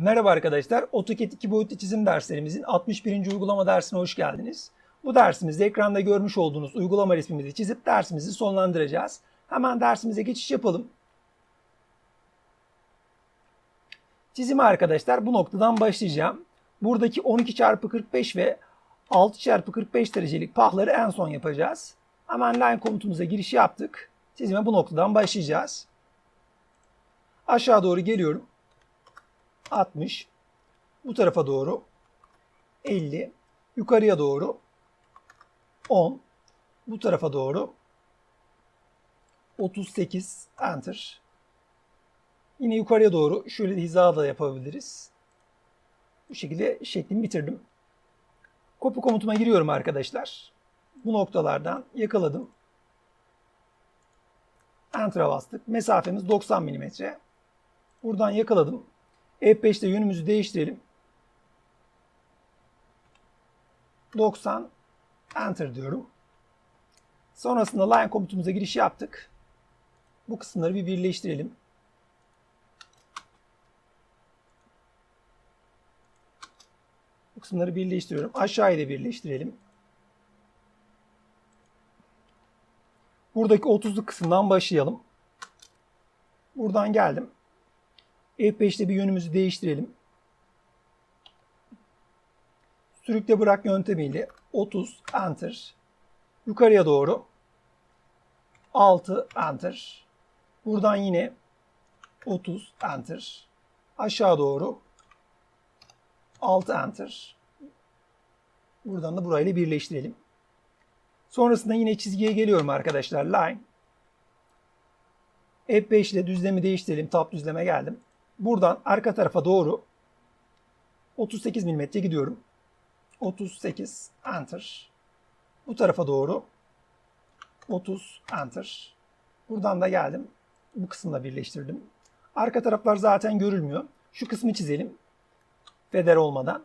Merhaba arkadaşlar. AutoCAD 2 boyutlu çizim derslerimizin 61. uygulama dersine hoş geldiniz. Bu dersimizde ekranda görmüş olduğunuz uygulama resmimizi çizip dersimizi sonlandıracağız. Hemen dersimize geçiş yapalım. Çizime arkadaşlar bu noktadan başlayacağım. Buradaki 12 çarpı 45 ve 6 çarpı 45 derecelik pahları en son yapacağız. Hemen line komutumuza giriş yaptık. Çizime bu noktadan başlayacağız. Aşağı doğru geliyorum. 60. Bu tarafa doğru 50. Yukarıya doğru 10. Bu tarafa doğru 38. Enter. Yine yukarıya doğru şöyle hiza da yapabiliriz. Bu şekilde şeklimi bitirdim. Copy komutuma giriyorum arkadaşlar. Bu noktalardan yakaladım. Enter'a bastık. Mesafemiz 90 mm. Buradan yakaladım. F5'te yönümüzü değiştirelim. 90 Enter diyorum. Sonrasında line komutumuza giriş yaptık. Bu kısımları bir birleştirelim. Bu kısımları birleştiriyorum. Aşağıya da birleştirelim. Buradaki 30'luk kısımdan başlayalım. Buradan geldim. F5'te bir yönümüzü değiştirelim. Sürükle bırak yöntemiyle 30 enter. Yukarıya doğru 6 enter. Buradan yine 30 enter. Aşağı doğru 6 enter. Buradan da burayla birleştirelim. Sonrasında yine çizgiye geliyorum arkadaşlar. Line. F5 ile düzlemi değiştirelim. Tab düzleme geldim. Buradan arka tarafa doğru 38 mm gidiyorum. 38 enter. Bu tarafa doğru 30 enter. Buradan da geldim. Bu kısımla birleştirdim. Arka taraflar zaten görülmüyor. Şu kısmı çizelim. Feder olmadan.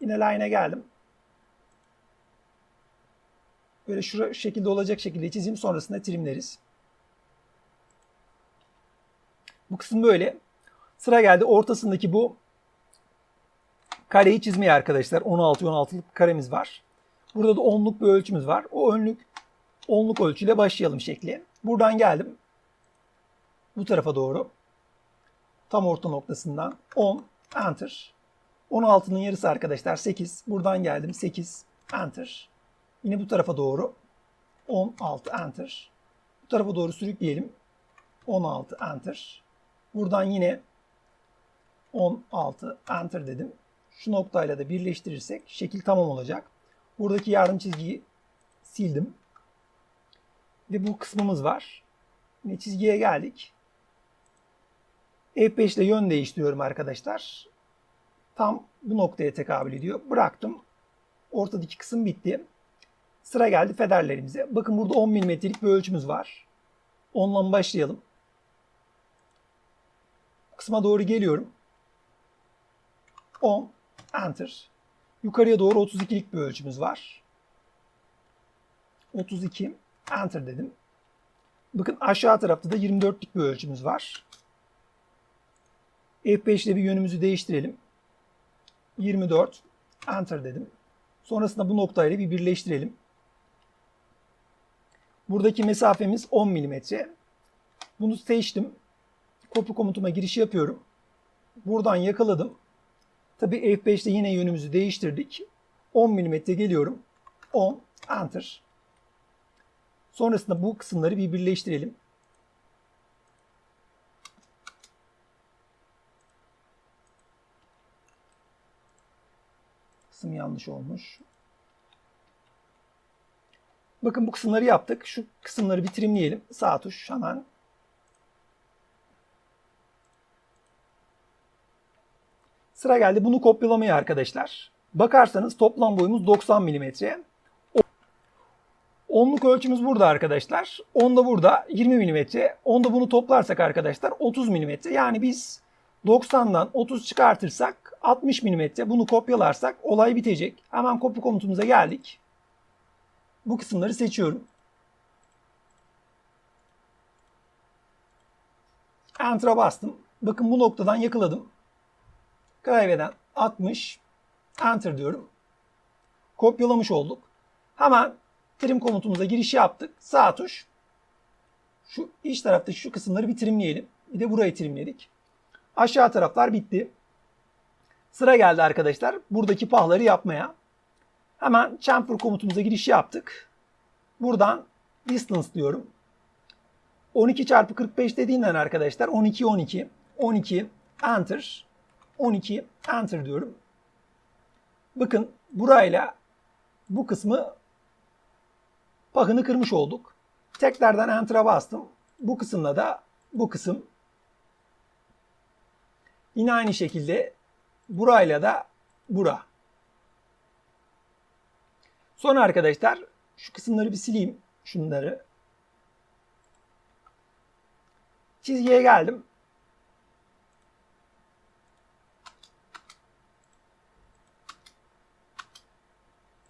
Yine line'e geldim. Böyle şu şekilde olacak şekilde çizeyim. Sonrasında trimleriz. Bu kısım böyle. Sıra geldi ortasındaki bu kareyi çizmeye arkadaşlar. 16-16'lık karemiz var. Burada da onluk bir ölçümüz var. O önlük onluk ölçüyle başlayalım şekli. Buradan geldim. Bu tarafa doğru. Tam orta noktasından 10 enter. 16'nın yarısı arkadaşlar 8. Buradan geldim 8 enter. Yine bu tarafa doğru 16 enter. Bu tarafa doğru sürükleyelim. 16 enter. Buradan yine 16 enter dedim. Şu noktayla da birleştirirsek şekil tamam olacak. Buradaki yardım çizgiyi sildim. Ve bu kısmımız var. Yine çizgiye geldik. F5 ile yön değiştiriyorum arkadaşlar. Tam bu noktaya tekabül ediyor. Bıraktım. Ortadaki kısım bitti. Sıra geldi federlerimize. Bakın burada 10 mm'lik bir ölçümüz var. Ondan başlayalım. Kısma doğru geliyorum. 10 enter. Yukarıya doğru 32'lik bir ölçümüz var. 32 enter dedim. Bakın aşağı tarafta da 24'lük bir ölçümüz var. F5 ile bir yönümüzü değiştirelim. 24 enter dedim. Sonrasında bu noktayla bir birleştirelim. Buradaki mesafemiz 10 mm. Bunu seçtim. Copy komutuma giriş yapıyorum. Buradan yakaladım. Tabi F5'te yine yönümüzü değiştirdik. 10 mm geliyorum. 10 enter. Sonrasında bu kısımları bir birleştirelim. Kısım yanlış olmuş. Bakın bu kısımları yaptık. Şu kısımları bitirimleyelim. Sağ tuş hemen. Sıra geldi bunu kopyalamaya arkadaşlar. Bakarsanız toplam boyumuz 90 mm. Onluk ölçümüz burada arkadaşlar. 10 da burada 20 mm. 10 da bunu toplarsak arkadaşlar 30 mm. Yani biz 90'dan 30 çıkartırsak 60 mm. Bunu kopyalarsak olay bitecek. Hemen kopya komutumuza geldik. Bu kısımları seçiyorum. Enter'a bastım. Bakın bu noktadan yakaladım. Klavyeden 60. Enter diyorum. Kopyalamış olduk. Hemen trim komutumuza giriş yaptık. Sağ tuş. Şu iç taraftaki şu kısımları bir trimleyelim. Bir de burayı trimledik. Aşağı taraflar bitti. Sıra geldi arkadaşlar buradaki pahları yapmaya. Hemen chamfer komutumuza giriş yaptık. Buradan distance diyorum. 12 çarpı 45 dediğinden arkadaşlar 12 12 12 enter 12 enter diyorum. Bakın burayla bu kısmı pahını kırmış olduk. Tekrardan enter'a bastım. Bu kısımla da bu kısım yine aynı şekilde burayla da bura. Sonra arkadaşlar şu kısımları bir sileyim. Şunları. Çizgiye geldim.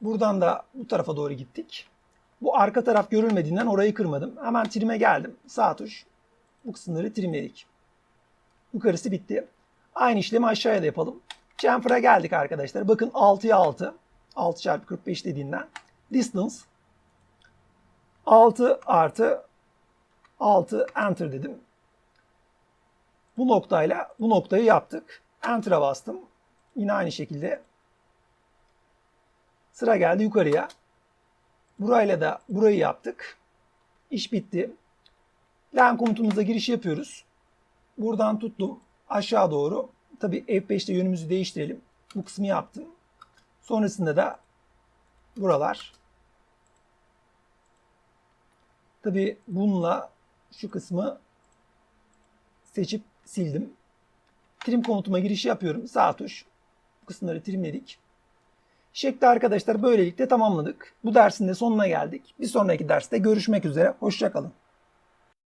Buradan da bu tarafa doğru gittik. Bu arka taraf görülmediğinden orayı kırmadım. Hemen trim'e geldim. Sağ tuş. Bu kısımları trimledik. Yukarısı bitti. Aynı işlemi aşağıya da yapalım. Chamfer'a geldik arkadaşlar. Bakın 6'ya 6. 6 çarpı 45 dediğinden. Distance 6 artı 6 enter dedim. Bu noktayla bu noktayı yaptık. Enter'a bastım. Yine aynı şekilde sıra geldi yukarıya. Burayla da burayı yaptık. İş bitti. Len komutumuza giriş yapıyoruz. Buradan tuttum aşağı doğru. Tabi F5'te yönümüzü değiştirelim. Bu kısmı yaptım. Sonrasında da buralar. Tabi bununla şu kısmı seçip sildim. Trim komutuma giriş yapıyorum. Sağ tuş. Bu kısımları trimledik. Şekli arkadaşlar böylelikle tamamladık. Bu dersin de sonuna geldik. Bir sonraki derste görüşmek üzere. Hoşçakalın.